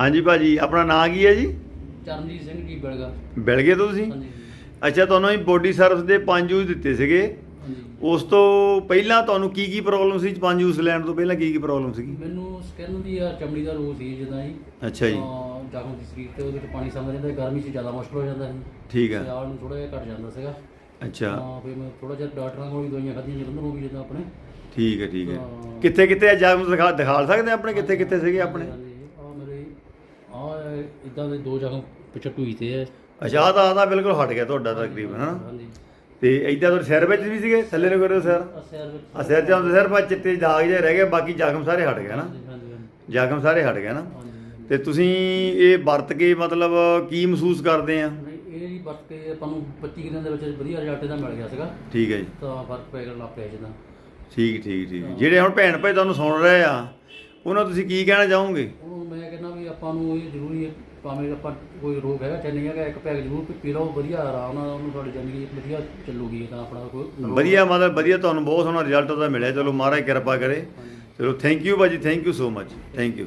ਹਾਂਜੀ ਭਾਜੀ ਆਪਣਾ ਨਾਂ ਕੀ ਹੈ ਜੀ? ਚਰਨਜੀਤ ਸਿੰਘ ਜੀ ਬਲਗਾ। ਬਿਲਗੇ ਤੋਂ ਤੁਸੀਂ? ਹਾਂਜੀ। ਅੱਛਾ ਤੁਹਾਨੂੰ ਹੀ ਬੋਡੀ ਸਰਵਿਸ ਦੇ ਪੰਜ ਯੂਜ਼ ਦਿੱਤੇ ਸੀਗੇ। ਹਾਂਜੀ। ਉਸ ਤੋਂ ਪਹਿਲਾਂ ਤੁਹਾਨੂੰ ਕੀ ਕੀ ਪ੍ਰੋਬਲਮ ਸੀ? ਪੰਜ ਯੂਜ਼ ਲੈਣ ਤੋਂ ਪਹਿਲਾਂ ਕੀ ਕੀ ਪ੍ਰੋਬਲਮ ਸੀਗੀ? ਮੈਨੂੰ ਸਕਿਨ ਦੀ ਆ ਚਮੜੀ ਦਾ ਰੋਗ ਸੀ ਜਿੱਦਾਂ ਜੀ। ਅੱਛਾ ਜੀ। ਜ਼ਖਮ ਦੀ ਸਰੀਰ ਤੇ ਉਹਦੇ ਵਿੱਚ ਪਾਣੀ ਸਮਝ ਜਾਂਦਾ ਗਰਮੀ 'ਚ ਜ਼ਿਆਦਾ ਮੁਸ਼ਕਲ ਹੋ ਜਾਂਦਾ ਸੀ। ਠੀਕ ਹੈ ਸਿਆਲ ਨੂੰ ਥੋੜਾ ਜਿਹਾ ਘਟ ਜਾਂਦਾ ਸੀਗਾ। ਅੱਛਾ। ਤਾਂ ਫਿਰ ਮੈਂ ਥੋੜਾ ਜਿਹਾ ਡਾਕਟਰਾਂ ਕੋਲ ਵੀ ਦਵਾਈਆਂ ਖਾਧੀਆਂ ਜਲੰਧਰ ਨੂੰ ਵੀ ਜਿੱਦਾਂ ਆਪਣੇ। ਠੀਕ ਹੈ ਠੀਕ ਹੈ ਹਾਂ। ਕਿੱਥੇ ਕਿੱਥੇ ਜਾਮ ਦਿਖਾ ਦਿਖਾ ਸਕਦੇ ਆ ਆਪਣੇ? ਕਿੱਥੇ ਕਿੱਥੇ ਸੀਗੇ ਆਪਣੇ? ਆ ਇਦਾਂ ਦੇ ਦੋ ਜ਼ਖਮ ਪਿੱਛੇ ਢੂਈ ਤੇ ਹੈ ਤਾਂ ਆਹ ਤਾਂ ਬਿਲਕੁਲ ਹਟ ਗਿਆ ਤੁਹਾਡਾ ਤਕਰੀਬਨ ਹਾਂ। ਹਾਂਜੀ। ਤੇ ਇਦਾਂ ਤੁਹਾਡੇ ਸਿਰ ਵਿੱਚ ਵੀ ਸੀਗੇ? ਥੱਲੇ ਨੂੰ ਕਰੋ ਸਿਰ? ਆ ਸਿਰ ਵਿੱਚ। ਆ ਸਿਰ ਤੇ ਹੁੰਦੇ ਸਿਰ ਪਰ ਚਿੱਟੇ ਦਾਗ ਜਿਹੇ ਰਹਿ ਗਏ ਬਾਕੀ ਜ਼ਖਮ ਸਾਰੇ ਹਟ ਗਏ ਨਾ। ਹਾਂਜੀ ਹਾਂਜੀ ਹਾਂਜੀ। ਜ਼ਖਮ ਸਾਰੇ ਹਟ ਗਏ ਨਾ। ਹਾਂਜੀ ਤੇ ਤੁਸੀਂ ਇਹ ਵਰਤ ਕੇ ਮਤਲਬ ਕੀ ਮਹਿਸੂਸ ਕਰਦੇ ਆ? ਨਹੀਂ ਇਹ ਜੀ ਵਰਤ ਕੇ ਆਪਾਂ ਨੂੰ 25 ਕੁ ਦਿਨ ਦੇ ਵਿੱਚ ਵਧੀਆ ਰਿਜ਼ਲਟ ਇਹਦਾ ਮਿਲ ਗਿਆ ਸੀਗਾ। ਠੀਕ ਹੈ ਜੀ। ਤਾਂ ਫ਼ਰਕ ਪੈ ਗਿਆ ਲੱਗ ਪਿਆ ਠੀਕ ਠੀਕ ਠੀਕ। ਜਿਹੜੇ ਹੁਣ ਭੈਣ ਭਾਈ ਤੁਹਾਨੂੰ ਸੁਣ ਰਹੇ ਆ ਉਹਨਾਂ ਨੂੰ ਤੁਸੀਂ ਕੀ ਕਹਿਣਾ ਚਾਹੋਗੇ? ਉਹ ਆਪਾਂ ਨੂੰ ਇਹ ਜ਼ਰੂਰੀ ਹੈ ਭਾਵੇਂ ਆਪਾਂ ਕੋਈ ਰੋਗ ਹੈਗਾ ਚਾਹੇ ਨਹੀਂ ਹੈਗਾ ਇੱਕ ਪੈਕ ਜ਼ਰੂਰ ਪੀ- ਪੀ ਲਓ ਵਧੀਆ ਆਰਾਮ ਨਾਲ ਉਹਨੂੰ ਤੁਹਾਡੀ ਜ਼ਿੰਦਗੀ ਵਧੀਆ ਚੱਲੂਗੀ ਤਾਂ ਆਪਣਾ ਕੋਈ ਵਧੀਆ ਮਤਲਬ ਵਧੀਆ ਤੁਹਾਨੂੰ ਬਹੁਤ ਸੋਹਣਾ ਰਿਜ਼ਲਟ ਉਹਦਾ ਮਿਲਿਆ। ਚਲੋ ਮਹਾਰਾਜ ਕਿਰਪਾ ਕਰੇ। ਚਲੋ ਥੈਂਕ ਯੂ ਭਾਜੀ thank you so much thank you